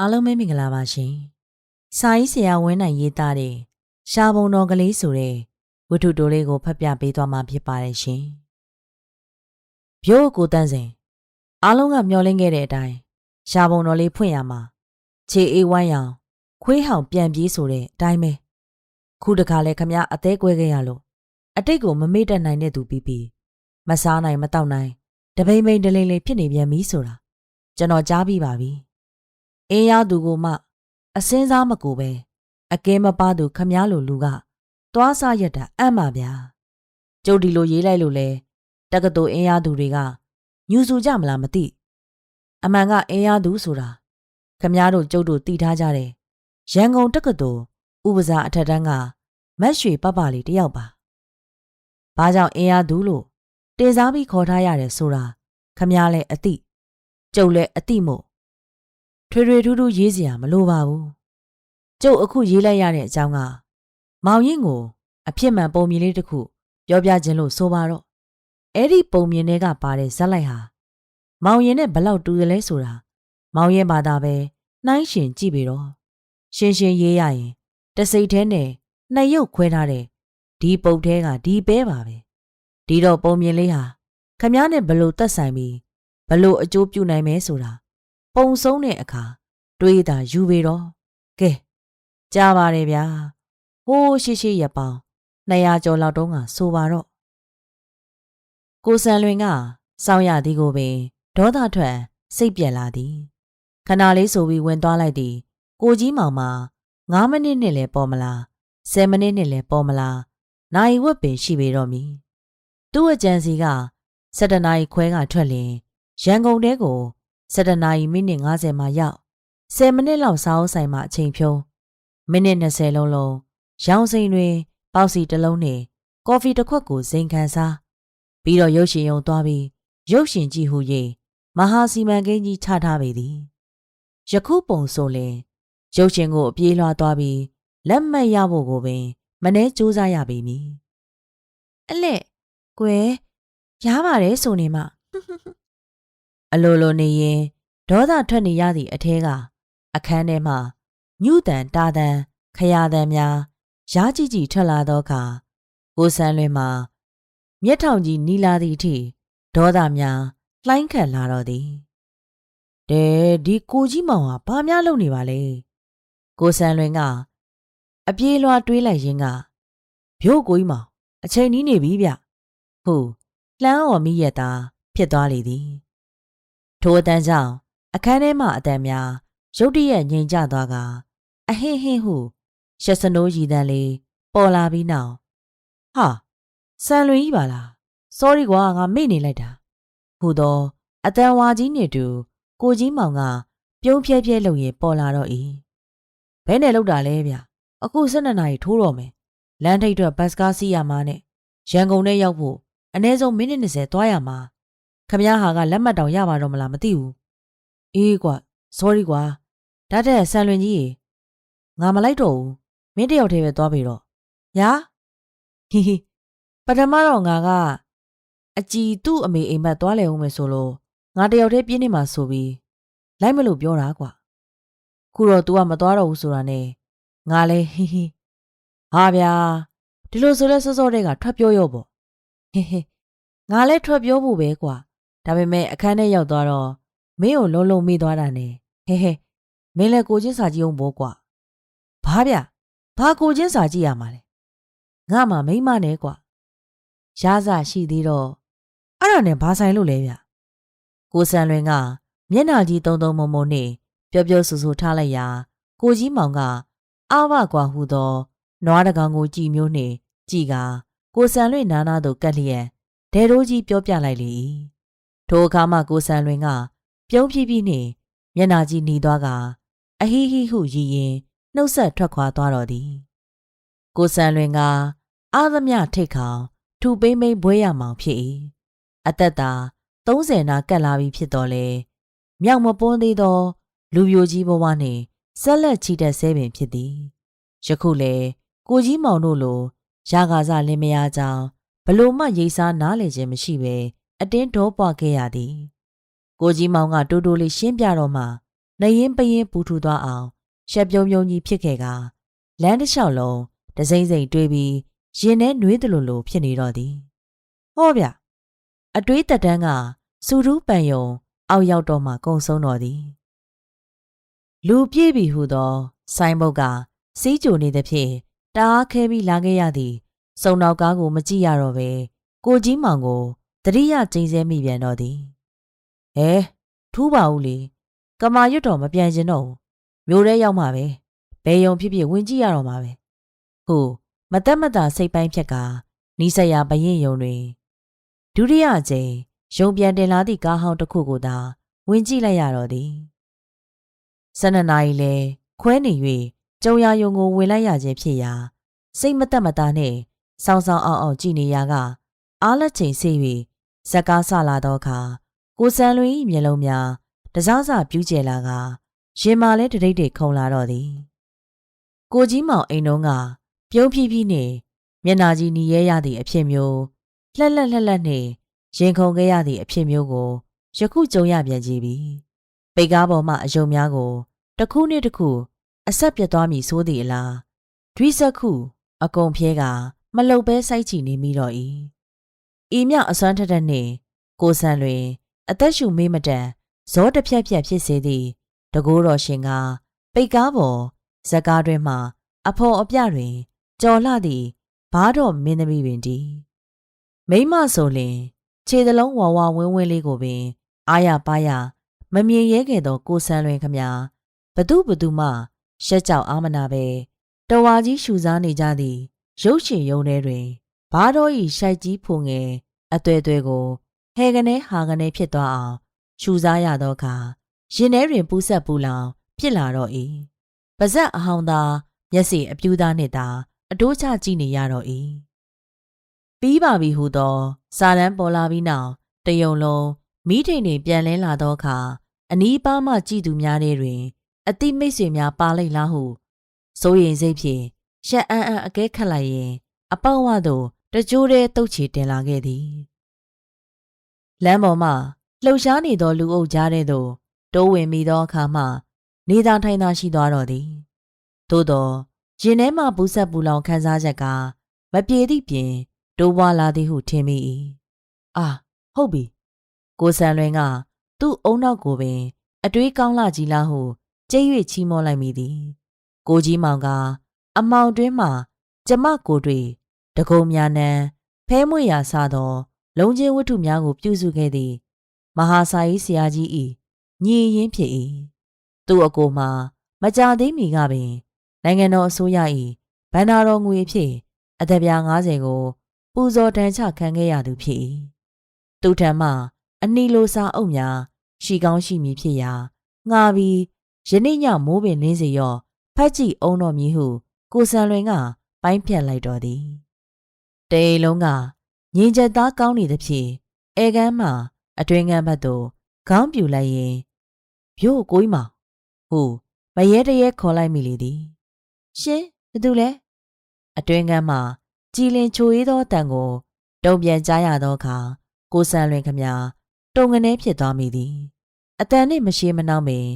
အားလုံးပဲမင်္ဂလာပါရှင်။စာရေးဆရာဝင်းနိုင်ရေးသားတဲ့ရှားပုံတော်ကလေးဆိုတဲ့ဝတ္ထုတိုလေးကိုဖတ်ပြပေးသွားမှာဖြစ်ပါတယ်ရှင်။ပြိုးကိုတန်းစဉ်အားလုံးကမျှော်လင့်ခဲ့တဲ့အတိုင်းရှားပုံတော်လေးဖွင့်ရမှာခြေအေးဝိုင်းအောင်ခွေးဟောင်ပြန်ပြေးဆိုတဲ့အတိုင်းပဲခုတခါလဲခမရအသေးကွဲခဲ့ရလို့အတိတ်ကိုမမေ့တတ်နိုင်တဲ့သူပြီးပြီးမစားနိုင်မတောက်နိုင်တပိမ့်ပိန်တလိမ့်လိမ့်ဖြစ်နေပြန်ပြီဆိုတာကျွန်တော်ကြားပြီးပါပြီ။ အင်းရသူကိုမှ အစင်းစားမကူပဲအကဲမပါသူခမားလိုလူကသွားစားရတာအံ့ပါဗျာ။ကျုပ်ဒီလိုရေးလိုက်လို့လဲတက္ကသိုလ်အင်းရသူတွေကညူဆူကြမလားမသိ။အမှန်ကအင်းရသူဆိုတာခမားတို့ကျုပ်တို့တည်ထားကြတယ်။ရန်ကုန်တက္ကသိုလ်ဥပစာအထက်တန်းကမက်ရွှေပပလေးတယောက်ပါ။ဘာကြောင့်အင်းရသူလို့တင်စားပြီးခေါ်ထားရတယ်ဆိုတာခမားလည်းအသိကျုပ်လည်းအသိမို့ ထွေထွေထူးထူးရေးစရာမလိုပါဘူးကျုပ်အခုရေးလိုက်ရတဲ့အကြောင်းကမောင်ရင်ကို အဖြစ်မှန်ပုံမြင်လေးတစ်ခုပြောပြခြင်းလို့ဆိုပါတော့အဲ့ဒီပုံမြင်တွေကပါတဲ့ဇက်လိုက်ဟာမောင်ရင်နဲ့ဘလောက်တူရလဲဆိုတာမောင်ရင်ဘာသာပဲနှိုင်းရှင်ကြည့်ပြီတော့ရှင်းရှင်းရေးရရင်တစိတ်သေးနဲ့နှစ်ရုပ်ခွဲထားတဲ့ဒီပုတ်သေးကဒီပဲပါပဲဒီတော့ပုံမြင်လေးဟာခမားနဲ့ဘလို့သက်ဆိုင်ပြီးဘလို့အကျိုးပြုနိုင်မဲဆိုတာ ပုံဆုံးတဲ့အခါတွေးတာယူပေတော့ကဲကြားပါတယ်ဗျာဟိုးရှိရှိရပောင်း200ကျော်လောက်တုန်းကဆိုပါတော့ကိုစံလွင်ကစောင်းရသည်ကိုပင်ဒေါသထွက်စိတ်ပြက်လာသည်ခဏလေးဆိုပြီးဝင်သွားလိုက်သည် ကိုကြီးမောင်မှာ9မိနစ်နဲ့လည်းပေါ်မလား10မိနစ်နဲ့လည်းပေါ်မလားနိုင်ဝက်ပင်ရှိပေတော့မည်သူ့အကြံစီက7နာရီခွဲကထွက်လင်ရန်ကုန်တဲကို 7နာရီမိနစ်50မှာရောက်10မိနစ်လောက်စာအုပ်ဆိုင်မှာအချိန်ဖြုံးမိနစ်20လုံးလုံးရောင်စိန်တွင် ပေါက်စီတစ်လုံးနဲ့ကော်ဖီတစ်ခွက်ကိုဇိမ်ခံစားပြီးတော့ရုပ်ရှင်ရုံသွားပြီးရုပ်ရှင်ကြည့်ဟု၍မဟာစီမံကိန်းကြီးချထားပေသည်ယခုပုံဆိုလင်ရုပ်ရှင်ကိုအပြေးလွှားသွားပြီးလက်မှတ်ရဖို့ကိုပင် မနှဲစူးစမ်းရပေမည်အလက်ကွယ်ရပါတယ်ဆိုနေမှ အလိုလိုနေရင်ဒေါသထွက်နေရသည့်အထဲကအခန်းထဲမှညုတန်တာတန်ခရတန်များရားကြည့်ကြည့်ထွက်လာသောအခါကိုဆန်းလွင်မှာမျက်ထောင်ကြီးနီလာသည့်အထိဒေါသများလှိုင်းခတ်လာတော့သည်တဲဒီကိုကြီးမောင်ဟာဘာများလုပ်နေပါလဲကိုဆန်းလွင်ကအပြေးလွှားတွေးလိုက်ရင်းကဗျို့ကိုကြီးမောင်အချိန်နီးနေပြီဗျဟုတ်လှမ်းော်မိရတာဖြစ်သွားလေသည် ထိုအတန်းကြောင့်အခန်းထဲမှအတန်များရုတ်တရက်ငြိမ်ကျသွားကအဟင်းဟင်းဟုရှက်စနိုးရည်တန်းလေးပေါ်လာပြီးနောက်ဟာဆန်လွင်ကြီးပါလား sorry ကွာငါမေ့နေလိုက်တာဟူသောအတန်ဝါကြီးနေတူကိုကြီးမောင်ကပြုံးဖြဲဖြဲလုပ်ရင်ပေါ်လာတော့၏ဘဲနဲ့လောက်တာလဲဗျအခု12နာရီထိုးတော့မယ်လမ်းထိပ်အတွက်ဘတ်စကားစီးရမှာနဲ့ရန်ကုန်ထဲရောက်ဖို့အနည်းဆုံးမိနစ်20သွားရမှာ ခမည်းဟာကလက်မှတ်တောင်ရပါတော့မလားမသိဘူးအေးကွာ sorry ကွာဒါတဲ့ဆန်လွင်ကြီးရေငါမလိုက်တော့ဘူးမင်းတယောက်တည်းပဲသွားပြီတော့ညာဟီဟီပထမတော့ငါကအကြည်သူ့အမေအိမ်မက်သွားလဲဦးမယ်ဆိုလို့ငါတယောက်တည်းပြင်းနေမှာဆိုပြီးလိုက်မလို့ပြောတာကွာခုတော့ तू ကမသွားတော့ဘူးဆိုတာနဲ့ငါလဲဟီဟီဟာဗျာဒီလိုဆိုလဲစောစောတည်းကထွက်ပြောရောပေါ့ဟေဟေငါလဲထွက်ပြောဖို့ပဲကွာ ဒါပေမဲ့အခန်းထဲရောက်သွားတော့မင်းကိုလုံးလုံးမိသွားတာနဲ့ဟဲဟဲမင်းလည်းကိုချင်းစာကြည့်အောင်ဘောကွာဘာဗျဘာကိုချင်းစာကြည့်ရမှာလဲငါမှမိမနဲ့ကွာရစာရှိသေးတော့အဲ့ဒါနဲ့ဘာဆိုင်လို့လဲဗျကိုစံလွင်ကမျက်နှာကြီးတုံတုံမုံမုံနဲ့ပျော်ပျော်ဆူဆူထားလိုက်ရာကိုကြီးမောင်ကအာဝကွာဟူသောနွားတကောင်ကိုကြည်မျိုးနှင့်ကြည်ကကိုစံလွင်နာနာတို့ကက်လျက်ဒဲရိုးကြီးပြောပြလိုက်လေ၏ ထိုအခါမှကိုစံလွင်က ပြုံးပြပြနှင့်မျက်နာကြီးหนีသွားကအဟိဟိဟုရည်ရင်နှုတ်ဆက်ထွက်ခွာသွားတော်သည်ကိုစံလွင်က အာသမယထိတ်ခေါင်ထူပိမ့်ပိမ့်ဘွဲရမောင်ဖြစ်၏အသက်သာ30နာကတ်လာပြီဖြစ်တော်လေမြောက်မပွန်းသေးသော လူပြိုကြီးဘဝနှင့်ဆက်လက်ချီတက်ဆဲပင်ဖြစ်သည်ယခုလေကိုကြီးမောင်တို့လိုရာဂါစလင်းမယားကြောင့်ဘလို့မှရိတ်စားနားလေခြင်းမရှိပဲ အတင်းဒေါပွားခဲ့ရသည်ကိုကြီးမောင်ကတိုးတိုးလေးရှင်းပြတော့မှနှရင်ပရင်ပူထူသွားအောင်ရှက်ပြုံးပြုံးကြီးဖြစ်ခဲ့ကလမ်းတစ်လျှောက်လုံးတစိမ့်စိမ့်တွေးပြီးရင်ထဲနှွေးတယ်လို့လို့ဖြစ်နေတော့သည်ဟောဗျအတွေးတက်တန်းကစူရူးပန်ယုံ အောက်ရောက်တော့မှကုံဆုံးတော်သည်လူပြည့်ပြီဟုသော ဆိုင်းဘုတ်ကစီးကြိုနေသဖြင့်တအားခဲပြီးလာခဲ့ရသည်စုံနောက်ကားကိုမကြည့်ရတော့ပဲကိုကြီးမောင်ကို တတိယကျင်းစဲမိပြန်တော့သည်ဟဲထူးပါဦးလေကမာရွတ်တော်မပြန်ကျင်တော့ဘူးမျိုးထဲရောက်မှပဲဘယ်ယုံဖြစ်ဖြစ်ဝင်ကြည့်ရတော့မှာပဲဟုမတက်မတာစိတ်ပိုင်းဖြက်ကနီးစပ်ရာဘရင်ယုံတွင်ဒုတိယအကြိမ်ရုံပြန်တင်လာသည့်ကားဟောင်းတစ်ခုကိုသာဝင်ကြည့်လိုက်ရတော့သည်၁၂နာရီလဲခွဲနေ၍ကျုံရယုံကိုဝင်လိုက်ရခြင်းဖြစ်ရာစိတ်မတက်မတာနှင့်ဆောင်းဆောင်းအောင်အောင်ကြည်နေရာကအားလက်ချိန်ဆေး၍ ဇက်ကားဆလာသောအခါကိုစံလွင်၏မျက်လုံးများတစားစပြူးကျဲလာကရင်မာလဲတရိတ်တွေခုံလာတော့သည်ကိုကြီးမောင်အိမ်တော်ကပြုံးဖြီးဖြီးနှင့်မျက်နာကြီးနီရဲရသည့်အဖြစ်မျိုးလှက်လက်လှက်လက်နှင့်ရင်ခုန်ခဲ့ရသည့်အဖြစ်မျိုးကိုယခုကြုံရပြန်ကြပြီပိတ်ကားပေါ်မှအယုံများကိုတစ်ခုနှင့်တစ်ခုအဆက်ပြတ်သွားမည်ဆိုသည်အလားဒွိစက်ခု အကုန်ဖြဲကမလုတ်ပဲစိုက်ချီနေမိတော့၏ ဤမြောက်အစွမ်းထက်တဲ့နှင့်ကိုဆန်လွင် အသက်ရှူမေးမတန်ဇောတစ်ဖြက်ဖြက်ဖြစ်စေသည့်တကိုးတော်ရှင်ကပိတ်ကားပေါ်ဇက်ကားတွင်မှ အဖော်အပြတွင်ကြော်လှသည့်ဘားတော်မင်းသမီးပင်တည်းမိမဆိုလျင် ခြေသလုံးဝါဝဝင်းဝင်းလေးကိုပင်အာရပါရမမြင်ရဲခဲ့သောကိုဆန်းလွင်ခမဘသူဘသူမှရှက်ကြောက်အာမနာပဲတဝါကြီးရှူစားနေကြသည် ရုပ်ရှင်ရုံထဲတွင် ဘားတော်ဤရှိုက်ကြီးဖုန်ငယ်အသွဲသွဲကိုဟဲကနေဟာကနေဖြစ်သွားအောင်ရှူစားရသောအခါရင်ထဲတွင်ပူးဆက်ပူလောင်ဖြစ်လာတော့၏ပါဇက်အဟောင်းသားမျက်စိအပြူးသားနှင့်သာအတိုးချကြည့်နေရတော့၏ပြီးပါပြီဟုသောစာတန်းပေါ်လာပြီးနောက်တယုံလုံးမိထိန်တွေပြန်လဲလာသောအခါအနီးပါးမှကြည်သူများထဲတွင် အတိမိတ်ဆွေများပါလိုက်လားဟုစိုးရင်စိတ်ဖြင့်ရှက်အံ့အံ့အကဲခတ်လိုက်ရင် အပေါက်ဝသို့ တကြိုးတည်းတုတ်ချီတင်လာခဲ့သည်လမ်းပေါ်မှလှုပ်ရှားနေသောလူအုပ်ကြားထဲသို့တိုးဝင်မိသောအခါမှနေသာထိုင်သာရှိသွားတော်သည်သို့သောရင်ထဲမှဘူးဆက်ပူလောင်ခန်းစားချက်ကမပြေသည့်ပြင်တိုးပွားလာသည်ဟုထင်မိ၏အာဟုတ်ပြီကိုဆန်လွင်ကသူ့အုံနောက်ကိုပင် အတွေးကောင်းလာကြီးလားဟုကြိတ်၍ချီးမွမ်းလိုက်မိသည် ကိုကြီးမောင်က အမောင်တွင်းမှကျမကိုတွေ တကုံများနံဖဲမွေရာစသော လုံချင်းဝတ္ထုများကို ပြုစုခဲ့သည် မဟာစာရေးဆရာကြီး၏ညီရင်ဖြစ်၏သူ့အကိုမှာ မကြသေးမီကပင် နိုင်ငံတော်အစိုးရ၏ဗန္နာတော်ငွေဖြင့်အသက်ပြား90ကို ပူဇော်တန်ချခံခဲ့ရသူဖြစ်၏သူထံမှအနီလိုစာအုပ်များရှိကောင်းရှိမည်ဖြစ်ရာငှာပြီးယနေ့ညမိုးပင်လင်းစီရော့ဖက်ကြည့်အောင်တော်မည်ဟု ကိုစံလွင်ကပိုင်းဖြတ်လိုက်တော်သည် တေလုံးကငင်ချက်သားကောင်းနေသဖြင့်အဲကန်းမှအတွင်ငံဘက်သို့ခေါင်းပြူလိုက်ရင်ပြို့ကိုကြီးမောင်ဟုမရဲတရဲခေါ်လိုက်မိလေသည်ရှင်ဘသူလဲအတွင်ငံမှကြည်လင်ချိုရေးသောတန်ကိုတုံပြန်ကြားရသောအခါကိုဆန်လွင်ခမတုံငနေဖြစ်သွားမိသည်အတန်နှင့်မရှိမနှောင်းပင်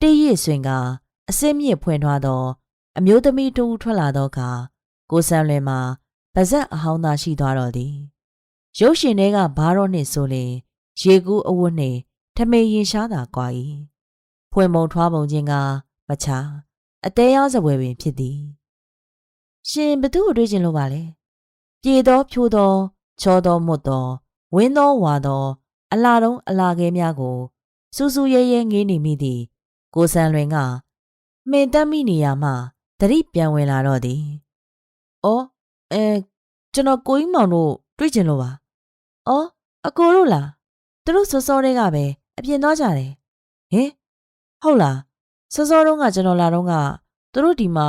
တိရစ်ဆွင်ကအစင်းမြင့်ဖွင့်ထွားသော အမျိုးသမီးတူထွက်လာသောအခါကိုဆန်လွင်မှာ ပါဇက်အဟောင်းသာရှိသွားတော်သည်ရုပ်ရှင်တွေကဘာတော့နှင့်ဆိုလျင်ရေကူးအဝတ်နှင့်ထမေရင်ရှားတာကွာ၏ဖွင့်ပုံထွားပုံချင်းကမချာအသေးရောစပွဲပင်ဖြစ်သည်ရှင်ဘသူ့ကိုတွေ့ကျင်လို့ပါလဲပြေသောဖြိုးသောချောသောမွတ်သောဝင်းသောဝါသော အလာတုံးအလာခဲများကိုစူးစူးရဲရဲငေးနေမိသည် ကိုဆန်လွင်ကမင်တက်မိနေရမှတတိပြန်ဝင်လာတော့သည်။အော် အဲကျွန်တော်ကိုကြီးမောင်တို့တွေ့ကျင်လို့ပါ။အော်အကိုတို့လားသူတို့စောစောတွေကပဲအပြင်သွားကြတယ်။ဟင်ဟုတ်လားစောစောတုန်းကကျွန်တော်လာတော့ကသူတို့ဒီမှာ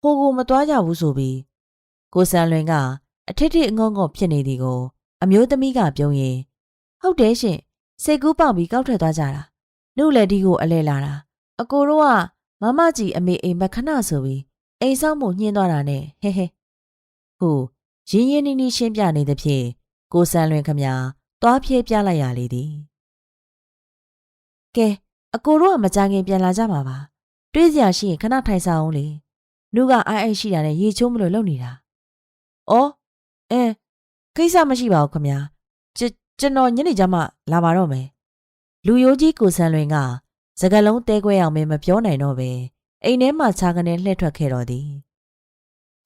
ဟိုကိုမသွားကြဘူးဆိုပြီးကိုဆန်လွင်ကအထစ်ထစ်အငုံငုံဖြစ်နေသည်ကို အမျိုးသမီးကပြုံးရင်ဟုတ်တယ်ရှင်စိတ်ကူးပေါက်ပြီးကောက်ထွက်သွားကြတာနှုတ်လက်ဒီကိုအလဲလာတာအကိုတို့ကမမကြီးအမေအိမ်မခဏဆိုပြီးအိမ်ဆောင်မှုညှင်းသွားတာနဲ့ဟဲဟဲ ဟုရင်းရင်းနှီးနှီးရှင်းပြနေသဖြင့်ကိုဆန်လွင်ခမသွားဖြဲပြလိုက်ရလေသည်ကဲအကိုတို့ကမကြခင်ပြန်လာကြမှာပါတွေးစရာရှိရင်ခဏထိုင်စားအောင်လေနှုကအိုင်အိုက်ရှိတာနဲ့ရေချိုးမလို့လုပ်နေတာအော်အဲကိစ္စမရှိပါဘူးခမညာကျကျွန်တော်ညနေကျမှလာပါတော့မယ်လူယိုးကြီးကိုဆန်းလွင်ကစကလုံးတဲခွဲအောင်မမပြောနိုင်တော့ပဲအိမ်ထဲမှာခြာကနေလှည့်ထွက်ခဲ့တော်သည်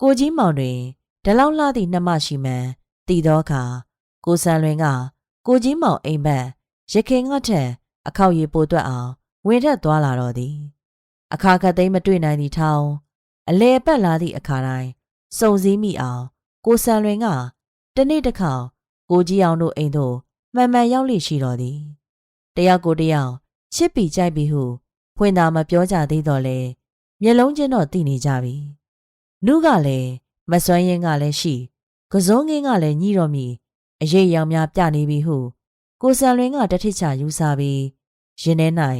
ကိုကြီးမောင်တွင် ဒလောက်လှသည့်နှမရှိမှန်တည်သောအခါကိုဆန်းလွင်က ကိုကြီးမောင်အိမ်ဘက်ရခင်ငှက်ထက်အခောက်ရည်ပိုတွက်အောင်ဝင်ထက်သွားလာတော့သည်အခါခတ်သိမ်းမတွေ့နိုင်သည့်ထောင်အလဲပတ်လာသည့်အခါတိုင်းစုံစည်းမိအောင် ကိုဆန်လွင်ကတနေ့တစ်ခေါက်ကိုကြီးအောင်တို့အိမ်သို့မှန်မှန်ရောက်လိရှိတော်သည်တယောက်ကိုတယောက်ချစ်ပြီးကြိုက်ပြီးဟုဖွင့်သာမပြောကြသေးတော့လေမျက်လုံးချင်းတော့တည်နေကြပြီနုကလည်း မစွမ်းရင်ကလည်းရှိကစုံငင်းကလည်းညှိတော်မီအရေးရောင်များပြနေပြီဟုကိုဆန်လွင်ကတထစ်ချယူဆပြီးရင်ထဲ၌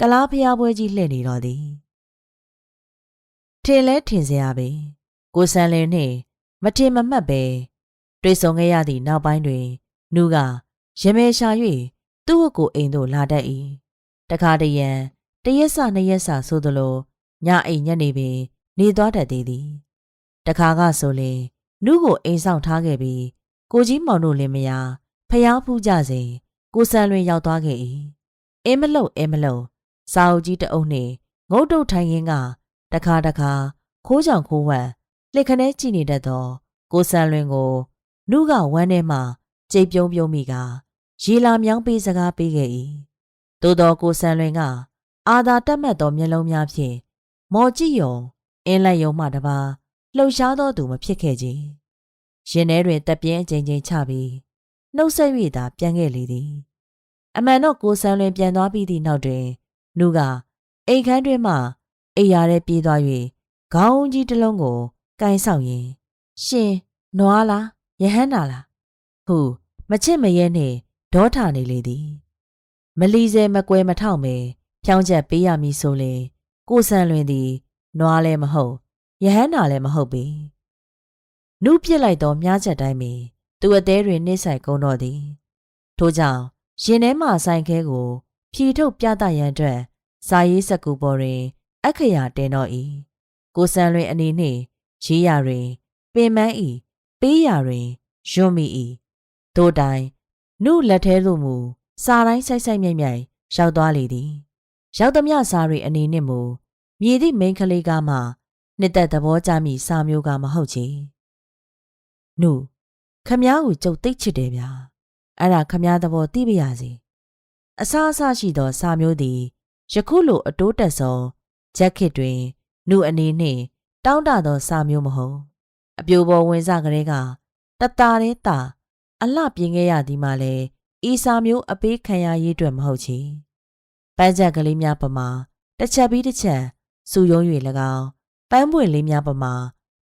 ကလားဖျားပွဲကြီးလှည့်နေတော်သည်ထင်လဲထင်စရာပဲကိုဆန်လင်းနှင့်မထင်မမှတ်ပဲတွေ့ဆုံခဲ့ရသည့်နောက်ပိုင်းတွင်နူးကရမဲရှာ၍သူ့ဝတ်ကိုအိမ်သို့လာတတ်၏တခါတရံတရက်စနှစ်ရက်စဆိုသလိုညအိမ်ညနေပင် နေသွားတတ်သေးသည် တခါကဆိုလေနုကိုအိမ်ဆောင်ထားခဲ့ပြီးကိုကြီးမောင်တို့လည်းမယားဖျားဖူးကြစဉ်ကိုဆန်လွင်ရောက်သွားခဲ့၏အင်းမလုံအင်းမလုံစာအုပ်ကြီးတအုပ်နှင့်ငုတ်တုတ်ထိုင်ရင်းကတခါတခါခိုးကြောင်ခိုးဝမ်လက်ခနဲကြည့်နေတတ်သောကိုဆန်လွင်ကိုနုကဝမ်းထဲမှကြိတ်ပြုံးပြုံးမိကရေလာမြောင်းပေးစကားပေးခဲ့၏သို့တော်ကိုဆန်လွင်ကအာသာတက်မှတ်သောမျက်လုံးများဖြင့်မော်ကြည့်ယုံအင်းလက်ယုံမှတပါ လှုပ်ရှားသောသူမဖြစ်ခဲ့ကြရင်ထဲတွင်တက်ပြင်းအချိန်ချင်းချပြီးနှုတ်ဆက်၍သာပြန်ခဲ့လေသည်အမှန်တော့ကိုဆန်းလွင်ပြန်သွားပြီးသည့်နောက်တွင်နုကအိမ်ခန်းတွင်မှအိယာထဲပြေးသွား၍ခေါင်းကြီးတစ်လုံးကိုကိုင်းဆောင်ရင်းရှင်နွားလားယဟန္တာလားဟုမချစ်မရဲနှင့်ဒေါထနေလေသည် မလီစဲမကွဲမထောက်မဲဖြောင်းချက်ပေးရမည်ဆိုလေကိုဆန်းလွင်သည်နွားလည်းမဟုတ် ယဟန္တာလည်းမဟုတ်ပေနုပြစ်လိုက်သောမြားချက်တိုင်းပင်သူအသေးတွင်နှိမ့်ဆိုင်ကုန်တော့သည်ထို့ကြောင့်ရင်ထဲမှဆိုင်ခဲကို ဖြီထုတ်ပြသရန်အတွက်စာရေးစကူပေါ်တွင် အခရာတင်တော့၏ကိုစံလွင်အနေနှင့်ရေးရတွင် ပင်မန်း၏ပေးရတွင်ယွတ်မိ၏တို့တိုင်နုလက်သေးသို့မူစာတိုင်းဆိုင်ဆိုင်မြိုက်မြိုက်ရောက်သွားလေသည် ရောက်သည်မစာရီအနေနှင့်မူမြည်သည့်မိန်းကလေးကမှ နှစ်သက်သဘောကျမိစာမျိုးကမဟုတ်ချေနုခမ ्या ကိုကြုတ်သိပ်ချစ်တယ်ဗျာအဲ့ဒါခမ ्या သဘောသိပါရစေအဆအဆရှိသောစာမျိုးသည်ယခုလိုအတိုးတက်ဆုံးဂျက်ကစ်တွင်နုအနေနှင့်တောင်းတသောစာမျိုးမဟုတ်အပြိုပေါ်ဝင်စားကလေးကတတာတဲ့တာအလှပြင်းခဲ့ရသည်မှလည်းဤစာမျိုးအပေးခံရရေးအတွက်မဟုတ်ချေပန်းချက်ကလေးများပမာတစ်ချက်ပြီးတစ်ချက်စူယုံ၍၎င်း ပန်းပွင့်လေးများပမာ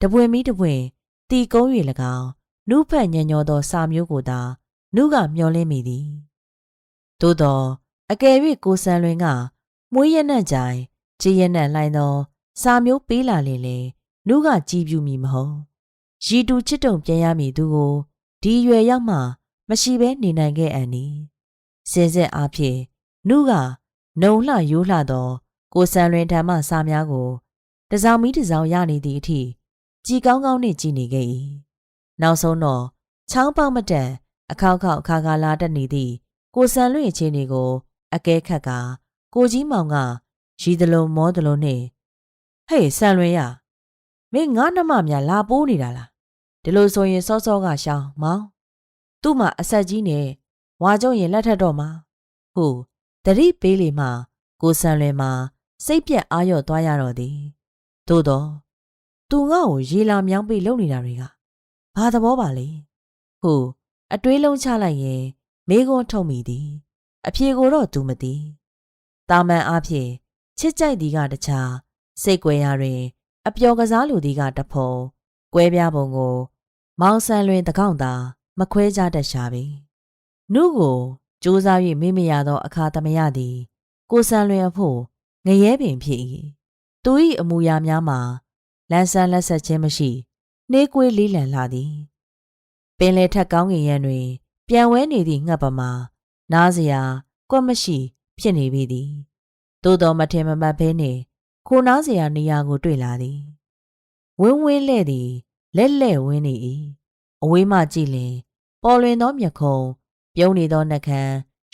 တပွင့်မီတပွင့်တီကုန်း၍၎င်းနုဖက်ညံ့ညောသောစာမျိုးကိုသာနုကမျောလင်းမိသည်သို့သောအကယ်၍ကိုဆန်လွင်ကမွေးရနံ့ကြိုင်ကြည်ရနံ့လှိုင်းသောစာမျိုးပေးလာလေလေနုကကြည်ပြူမိမဟုတ်ရီတူချစ်တုံပြန်ရမည်သူကိုဒီရွယ်ရောက်မှမရှိဘဲနေနိုင်ခဲ့အန်နီစင်စစ်အားဖြင့်နုကနုံလှရိုးလှသောကိုဆန်လွင်ဓမ္မစာများကို တစောင်မီတစောင်ရနေသည့်အထိကြည်ကောင်းကောင်းနှင့်ကြည်နေခဲ့၏နောက်ဆုံးတော့ချောင်းပေါက်မတန်အခောက်ခောက်အခါခါလာတတ်နေသည့်ကိုဆန်လွင့်ချင်းတွေကို အကဲခတ်ကကိုကြီးမောင်ကရီသလုံးမောသလုံးနဲ့ဟေးဆန်လွင်ရမင်းငါနှမများလာပိုးနေတာလားဒီလိုဆိုရင်စောစောကရှောင်းမောင်သူ့မှာအဆက်ကြီးနဲ့ဝါကျုံရင်လက်ထက်တော့မှာဟုတတိပေးလေမှကိုဆန်လွင်မှာစိတ်ပြက်အာရော့သွားရတော့သည် သို့တော့သူငါ့ကိုရေလာမြောင်းပေးလုပ်နေတာတွေကဘာသဘောပါလဲဟုအတွေးလုံးချလိုက်ရင်မေကွန်းထုတ်မိသည်အဖြေကိုတော့သူမသိတာမန်အားဖြင့်ချစ်ကြိုက်သည်ကတခြားစိတ်ကွယ်ရာတွင် အပျော်ကစားလိုသည်ကတဖုံကွဲပြားပုံကို မောင်ဆန်လွင်တကောင့်သာမခွဲကြတတ်ရှာပြီနုကိုစူးစား၍မေ့မရသောအခါသမယသည် ကိုဆန်လွင်အဖို့ငရဲပင်ဖြစ်၏ သူ၏အမူအရာများမှာလန်းဆန်းလက်ဆက်ခြင်းမရှိနှေးကွေးလေးလံလာသည်ပင်လယ်ထက်ကောင်းကင်ယံတွင် ပြန်ဝဲနေသည့်ငှက်ပမာနားစရာကွက်မရှိဖြစ်နေပြီသည်သို့တော်မထင်မမှတ်ဘဲနှင့်ခိုနားစရာနေရာကိုတွေ့လာသည်ဝင်းဝင်းလဲ့သည်လက်လက်ဝင်းနေ၏အဝေးမှကြည့်လျင် ပေါ်လွင်သောမျက်ခုံးပြုံးနေသောနှကံ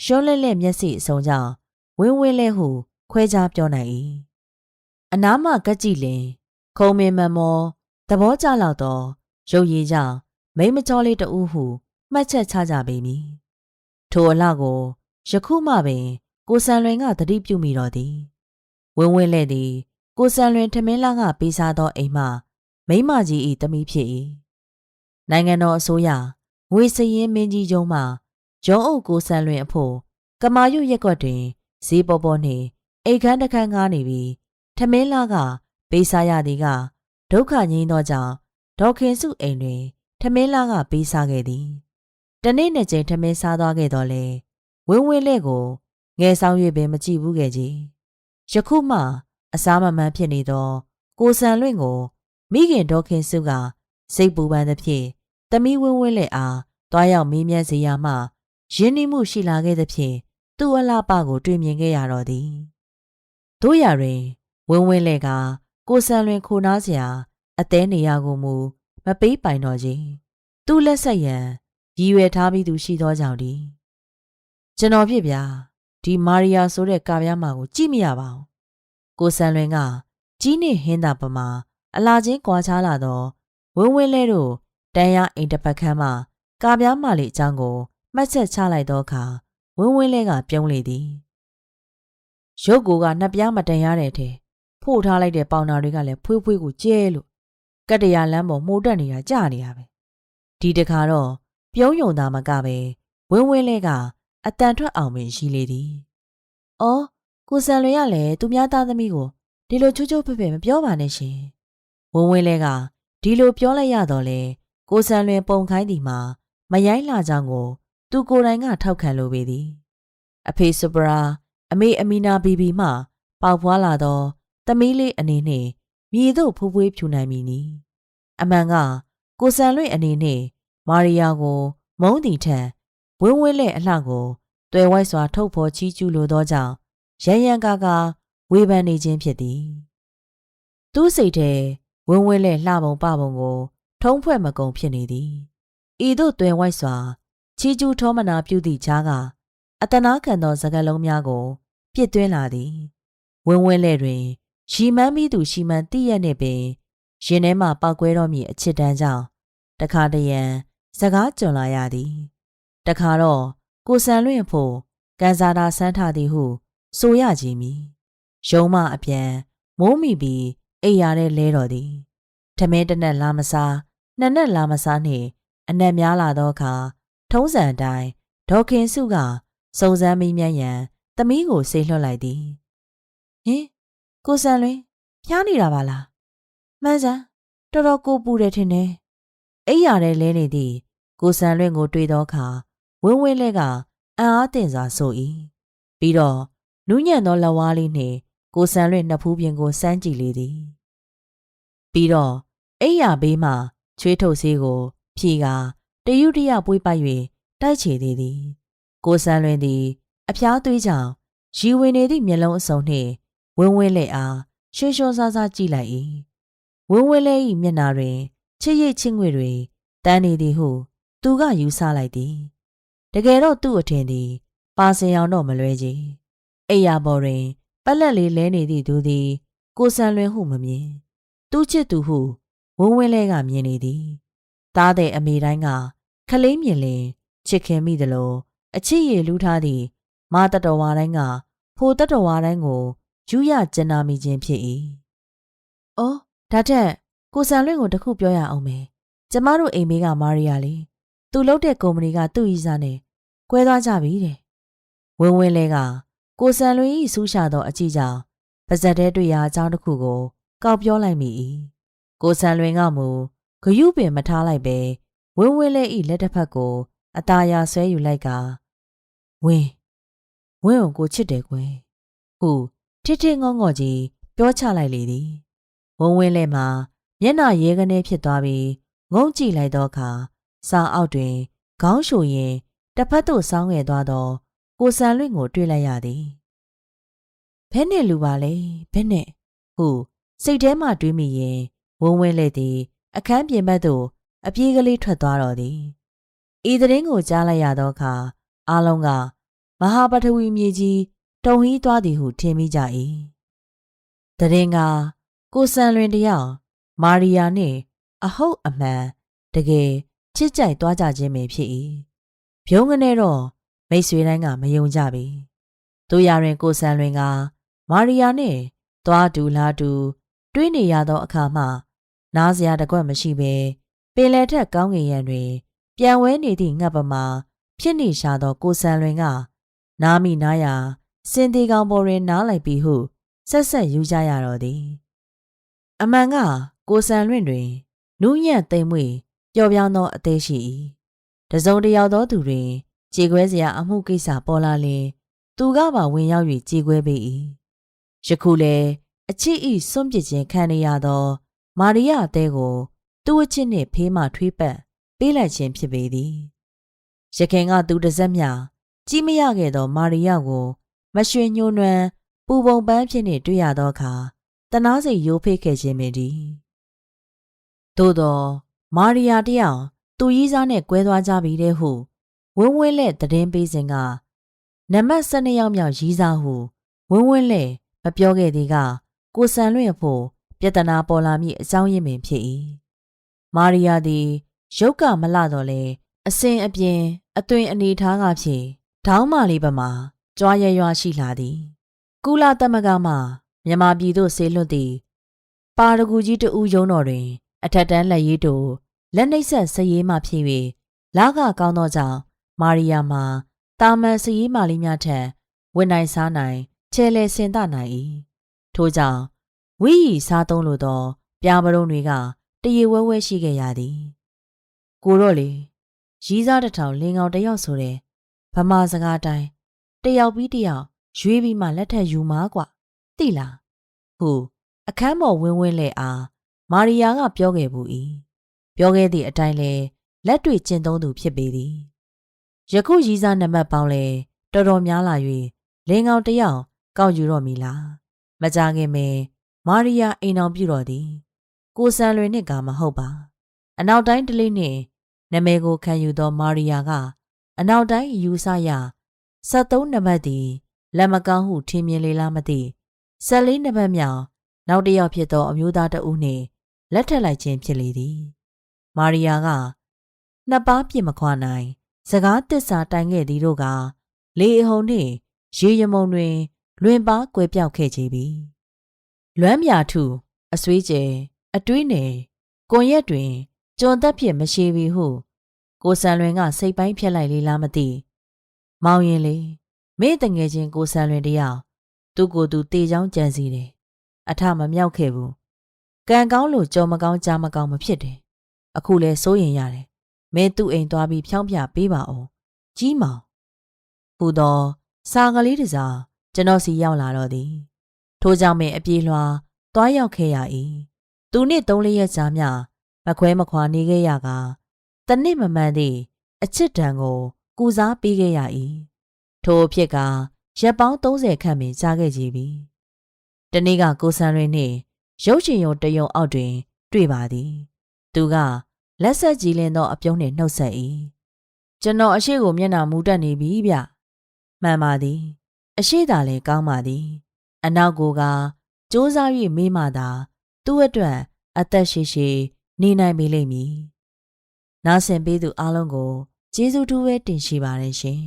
ရွှန်းလက်လက်မျက်စိအစုံကြောင့်ဝင်းဝင်းလဲ့ဟု ခွဲခြားပြောနိုင်၏ အနားမှကကြည့်လျင်ခုံမင်မမောသဘောကျလောက်သောရုပ်ရည်ကြောင့်မိမကျော်လေးတဦးဟုမှတ်ချက်ချကြပေမည်ထိုအလှကိုယခုမှပင် ကိုစံလွင်ကတတိပြုမိတော်သည်ဝင်းဝင်းလဲ့သည် ကိုစံလွင်ထမင်းလာကပေးစားသောအိမ်မှမိမကြီး၏တမိဖြစ်၏နိုင်ငံတော်အစိုးရငွေစရင်မင်းကြီးကျုံမှဂျုံအုပ်ကိုစံလွင်အဖို့ကမာရွရက်ကွက်တွင်ဈေးပေါ်ပေါ်နှင့်အိတ်ခမ်းတစ်ခမ်းငားနေပြီး ထမင်းလာကပေးစားရသည်ကဒုက္ခငြိမ်းသောကြောင့်ဒေါခင်စုအိမ်တွင် ထမင်းလာကပေးစားခဲ့သည်တနေ့နှစ်ကြိမ်ထမင်းစားသွားခဲ့တော့လေဝင်းဝင်းလက်ကိုငယ်ဆောင်၍ပင်မကြည့်ဘူးခဲ့ကြီးယခုမှ အစားမမှန်ဖြစ်နေသော ကိုစံလွင့်ကို မိခင်ဒေါခင်စုကစိတ်ပူပန်သဖြင့်တမီးဝင်းဝင်းလက်အားတွားရောက်မေးမြန်းစေရမှရင်းနှီးမှုရှိလာခဲ့သဖြင့်သူ့အလားပကို တွေ့မြင်ခဲ့ရတော့သည်တို့ရတွင် ဝင်းဝင်းလက်ကကိုစံလွင်ခိုနားစရာအသေးနေရကိုမူမပေးပိုင်တော့ကြီးသူ့လက်ဆက်ရန်ရည်ရွယ်ထားပြီးသူရှိသောကြောင့်ဒီကျွန်တော်ဖြစ်ဗျာဒီမာရီယာဆိုတဲ့ကာဗျာမာကိုကြည့်မရပါဘူးကိုစံလွင်ကကြီးနေဟင်းသာပမာအလာချင်းကွာခြားလာတော့ဝင်းဝင်းလဲတို့တန်ရအိမ်တစ်ပတ်ခန်းမှကာဗျာမာလေးအကြောင်းကိုမှတ်ချက်ချလိုက်သောအခါဝင်းဝင်းလဲကပြုံးလေသည်ရုပ်ကိုကနှစ်ပြားမတန်ရတဲ့ထဲ ဖို့ထားလိုက်တဲ့ပေါင်နာတွေကလည်းဖွေးဖွေးကိုကျဲလို့ကတ္တရာလမ်းပေါ်မှုတက်နေတာကြာနေရပဲဒီတခါတော့ပြုံးယုံသားမကပဲဝင်းဝင်းလဲကအတန်ထွက်အောင်ပင်ရှိလေသည်။အော်ကိုစံလွင်ရလည်းသူများသားသမီးကိုဒီလိုချိုးချိုးဖဲ့ဖဲ့မပြောပါနဲ့ရှင်။ဝင်းဝင်းလဲကဒီလိုပြောလိုက်ရတော့လေကိုစံလွင်ပုံခိုင်းသည်မှာမရိုင်းလာကြောင်းကို သူကိုယ်တိုင်ကထောက်ခံလိုပေသည်။အဖေစပရာအမေအမီနာဘီဘီမှပေါက်ဖွာလာသော သမီးလေးအနေနှင့်မြည်သို့ဖိုးဖွေးဖြူနိုင်မည်နီအမှန်ကကိုစံလွင့်အနေနှင့်မာရီယာကို မုန်းတီထံဝင်းဝင်းလက်အလှကိုတွယ်ဝိုက်စွာထုတ်ဖော်ချီးကျူးလိုသောကြောင့်ရန်ရန်ကာကာဝေဖန်နေခြင်းဖြစ်သည်သူ့စိတ်ထဲဝင်းဝင်းလက်လှပုံပပုံကို ထုံးဖွဲ့မကုံဖြစ်နေသည်ဤသို့တွယ်ဝိုက်စွာချီးကျူးထောမနာပြုသည့်ကြားကအတနာခံသောစကားလုံးများကို ပြစ်သွင်းလာသည်ဝင်းဝင်းလက်တွင် ရီမန်းပြီးသူရှိမှန်တည့်ရက်နှင့်ပင်ရင်ထဲမှပောက်ကွဲတော်မူအချစ်တန်းကြောင့်တခါတရံစကားကြွလာရသည်တခါတော့ကိုစံလွင့်ဖို့ကန်စာတာဆန်းထသည်ဟုဆိုရကြည်မီရုံမအပြန်မိုးမိပြီးအိပ်ရတဲ့လဲတော်သည်ထမဲတနက်လာမစားနှစ်နက်လာမစားနှင့်အနက်များလာသောအခါထုံးစံအတိုင်းဒေါ်ခင်စုကစုံစမ်းမိမြန်းရန်သမီးကိုဆေးလွှတ်လိုက်သည်ဟင် ကိုစံလွင်ဖျားနေတာပါလားမှန်စမ်းတော်တော်ကိုပူတယ်ထင်တယ်အိပ်ရတဲ့လဲနေသည့်ကိုစံလွင်ကို တွေ့သောအခါဝင်းဝင်းလဲကအံ့အားသင့်စွာဆို၏ပြီးတော့နူးညံ့သောလက်ဝါးလေးနှင့်ကိုစံလွင်နှစ်ဖူးပြင်ကိုစမ်းကြည့်လေသည်ပြီးတော့အိပ်ရဘေးမှ ချွေးထုတ်ဆေးကို ဖြီကတယုတရပွေးပိုက်၍တိုက်ချေသေးသည် ကိုစံလွင်သည် အဖျားသွေးကြောင့်ရီဝင်နေသည့်မျက်လုံးအစုံနှင့် ဝင်းဝင်းလက်အားရှောရှောဆာဆာကြည့်လိုက်၏ဝင်းဝင်းလက်၏မျက်နာတွင်ချစ်ရိတ်ချင်းငွေတွေတန်းနေသည်ဟု သူကယူဆလိုက်သည်တကယ်တော့သူ့အထင်သည်ပါစင်အောင်တော့မလွဲကြီးအိယာပေါ်တွင်ပက်လက်လေးလဲနေသည့်သူသည် ကိုစံလွင်ဟုမမြင်သူ့ချစ်သူဟုဝင်းဝင်းလဲကမြင်နေသည်သားတဲ့အမေတိုင်းကခလေးမြင်လင်ချစ်ခင်မိသလိုအချစ်ရည်လူးထားသည့်မာတတော်ဝါတိုင်းကဖိုတတော်ဝါတိုင်းကို ယူရကျင်နာမိခြင်းဖြစ်၏။အော်ဒါထက်ကိုစံလွင့်ကိုတခုပြောရအောင်မယ်။ကျမတို့အိမ်မေးကမာရီယာလေ။သူလုပ်တဲ့ကုမ္ပဏီကသူ့ဤစားနဲ့ကွဲသွားကြပြီတဲ့။ဝင်းဝင်းလဲကကိုစံလွင့်၏စူးရှာသောအကြည့်ကြောင့်ပါဇက်တဲတွေ့ရာအကြောင်းတစ်ခုကို ကောက်ပြောလိုက်မိ၏။ကိုစံလွင်ကမူဂယုပင်မထားလိုက်ပဲဝင်းဝင်းလဲ၏လက်တစ်ဖက်ကို အตาရဆွဲယူလိုက်ကဝင်းဝင်းကိုကိုချစ်တယ်ကွယ်ဟု ထစ်ထစ်ငေါငေါကြီးပြောချလိုက်လေသည်ဝုံဝင်းလဲမှာမျက်နှာရဲကနေဖြစ်သွားပြီးငုံကြည့်လိုက်သောအခါစာအောက်တွင်ခေါင်းရှူရင်တစ်ဖက်သို့ဆောင်းငယ်သွားသောကိုစံလွင့်ကိုတွေ့လိုက်ရသည်ဘယ်နဲ့လူပါလဲဘယ်နဲ့ဟုစိတ်ထဲမှတွေးမိရင်ဝုံဝင်းလက်သည် အခန်းပြင်ဘက်သို့အပြေးကလေးထွက်သွားတော်သည်ဤသတင်းကိုကြားလိုက်ရသောအခါအားလုံးကမဟာပထဝီမြေကြီး တုံဟီးသွားသည်ဟုထင်မိကြ၏တရင်ကကိုဆန်လွင်တယောက်မာရီယာနှင့်အဟုတ်အမှန်တကယ်ချစ်ကြိုက်သွားကြခြင်းပဲဖြစ်၏ပြုံးကနေတော့မိတ်ဆွေတိုင်းကမယုံကြပြီတို့ရရင်ကိုဆန်လွင်ကမာရီယာနှင့်သွားတူလာတူတွေးနေရသောအခါမှနားစရာတကွက်မရှိဘဲပင်လယ်ထက်ကောင်းကင်ရံတွင်ပြန်ဝဲနေသည့်ငှက်ပမာဖြစ်နေရှာသောကိုဆန်လွင်ကနားမိနားရာ စင်သေးကောင်ပေါ်တွင်နားလိုက်ပြီဟုဆက်ဆက်ယူကြရတော့သည်အမှန်ကကိုဆန်လွင်တွင်နူးညံ့သိမ့်မွေပျော်ပြောင်းသောအသေးရှိ၏တစုံတယောက်သောသူတွင်ခြေခွဲစရာအမှုကိစ္စပေါ်လာလျင်သူကပါဝင်ရောက်၍ခြေခွဲပေ၏ယခုလည်းအချစ်ဤစွန့်ပစ်ခြင်းခံရရသော မာရိယအသေးကိုသူ့အချစ်နှင့်ဖေးမှထွေးပတ်ပေးလိုက်ခြင်းဖြစ်ပေသည်ရခင်ကသူတစ်စက်မျှကြီးမရခဲ့သော မာရိယကို မရွှေညှိုးနွမ်းပူပုံပန်းဖြစ်နေတွေ့ရသောအခါတနာစိတ်ရိုးဖိတ်ခဲ့ခြင်းပဲဒီသို့သောမာရီယာတယောက်သူကြီးစားနဲ့ကွဲသွားကြပြီတဲ့ဟုဝင်းဝင်းလက်တည်င်းပေးစဉ်ကနံပါတ်12ယောက်မြောက်ရီးစားဟုဝင်းဝင်းလက်မပြောခဲ့သေးကကိုဆန်လွင့်ဖို့ပြဿနာပေါ်လာမည့်အကြောင်းရင်းပင်ဖြစ်၏မာရီယာသည်ရုပ်ကမလှတော့လေအစင်အပြင်အသွင်အနေထားကဖြင့်ဒေါင်းမာလေးပမာ ကြွားရရွာရှိလာသည်ကုလသမဂ္ဂမှမြန်မာပြည်သို့ဆေးလွတ်သည့်ပါရဂူကြီးတဦးယုံတော်တွင် အထက်တန်းလက်ရည်တို့လက်နှိပ်ဆက်စရေးမှဖြစ်၍လာကကောင်းသောကြောင့်မာရီယာမှာတာမန်စရေးမာလေးများထက်ဝင်နိုင်စားနိုင်ချဲလဲစင်တနိုင်၏ထို့ကြောင့်ဝီရီစားသုံးလိုသော ပြားပရုံတွေကတရေဝဲဝဲရှိခဲ့ရသည်ကိုတော့လေရီးစားတစ်ထောင်လင်ကောင်တယောက်ဆိုတဲ့ဗမာစကားတိုင်း တယောက်ပြီးတယောက်ရွေးပြီးမှလက်ထပ်ယူမှာကွာသိလားဟူအခန်းပေါ်ဝင်းဝင်းလဲအားမာရီယာကပြောခဲ့ဘူး၏ပြောခဲ့သည့်အတိုင်းလဲလက်တွေ့ကျင့်သုံးသူဖြစ်ပေသည်ယခုရီစာနံပါတ်ပေါင်းလဲတော်တော်များလာ၍လင်းကောင်တယောက်ကောက်ယူတော့မီလားမကြခင်မဲမာရီယာအိမ်အောင်ပြုတော်သည်ကိုစံလွင်နှစ်ကမဟုတ်ပါအနောက်တိုင်းတလေးနှင့်နမဲကိုခံယူသောမာရီယာကအနောက်တိုင်းယူဆရာ 73နံပါတ်သည်လက်မကောင်းဟုထင်မြင်လေလားမသိ14နံပါတ်မြောင်နောက်တစ်ယောက်ဖြစ်သောအမျိုးသားတဦးနှင့်လက်ထပ်လိုက်ခြင်းဖြစ်လေသည်မာရီယာကနှစ်ပါးပြစ်မခွာနိုင်စကားတစ္ဆာတိုင်ခဲ့သည်တို့ကလေအဟုန်နှင့်ရေရမုံတွင် လွင်ပါကွယ်ပြောက်ခဲ့ကြပြီလွမ်းမြာထုအဆွေးကျဲအတွေးနယ်ကွန်ရက်တွင်ကြုံသက်ဖြစ်မရှိပြီဟု ကိုဆန်လွင်ကစိတ်ပိုင်းဖြတ်လိုက်လေလားမသိ မောင်ရင်လေမင်းတငယ်ချင်းကိုဆန်လွင်တယောက်သူ့ကိုယ်သူတေချောင်းကြံစီတယ်အထမမြောက်ခဲ့ဘူးကံကောင်းလို့ကြော်မကောင်းကြားမကောင်းမဖြစ်တယ်အခုလဲစိုးရင်ရတယ်မင်းသူ့အိမ်သွားပြီးဖြောင်းပြပေးပါအောင်ကြီးမောင်ဟူသောစာကလေးတစားကျွန်တော်စီရောက်လာတော့သည်ထို့ကြောင့်မင်းအပြေးလွှာသွားရောက်ခဲ့ရ၏သူနှင့်သုံးလေးရက်ကြာမြမခွဲမခွာနေခဲ့ရကတနစ်မမှန်သည့်အချစ်တံကို ကူစားပေးခဲ့ရ၏ထိုအဖြစ်ကရက်ပေါင်း30ခန့်ပင်ကြာခဲ့ကြပြီတနေ့ကကိုဆန်ရင်းနှင့်ရုပ်ရှင်ရုံတယုံအောက်တွင် တွေ့ပါသည် သူကလက်ဆက်ကြည်လင်သောအပြုံးနှင့်နှုတ်ဆက်၏ကျွန်တော်အရှိကိုမျက်နှာမူတက်နေပြီဗျမှန်ပါသည် အရှိသာလည်းကောင်းပါသည် အနောက်ကိုကစူးစား၍မေးမှသာသူ့အတွက်အသက်ရှိရှိနေနိုင်ပေလိမ့်မည်နားဆင်ပေးသူအားလုံးကို ကျေးဇူးတူးပဲတင်ရှိပါတယ်ရှင်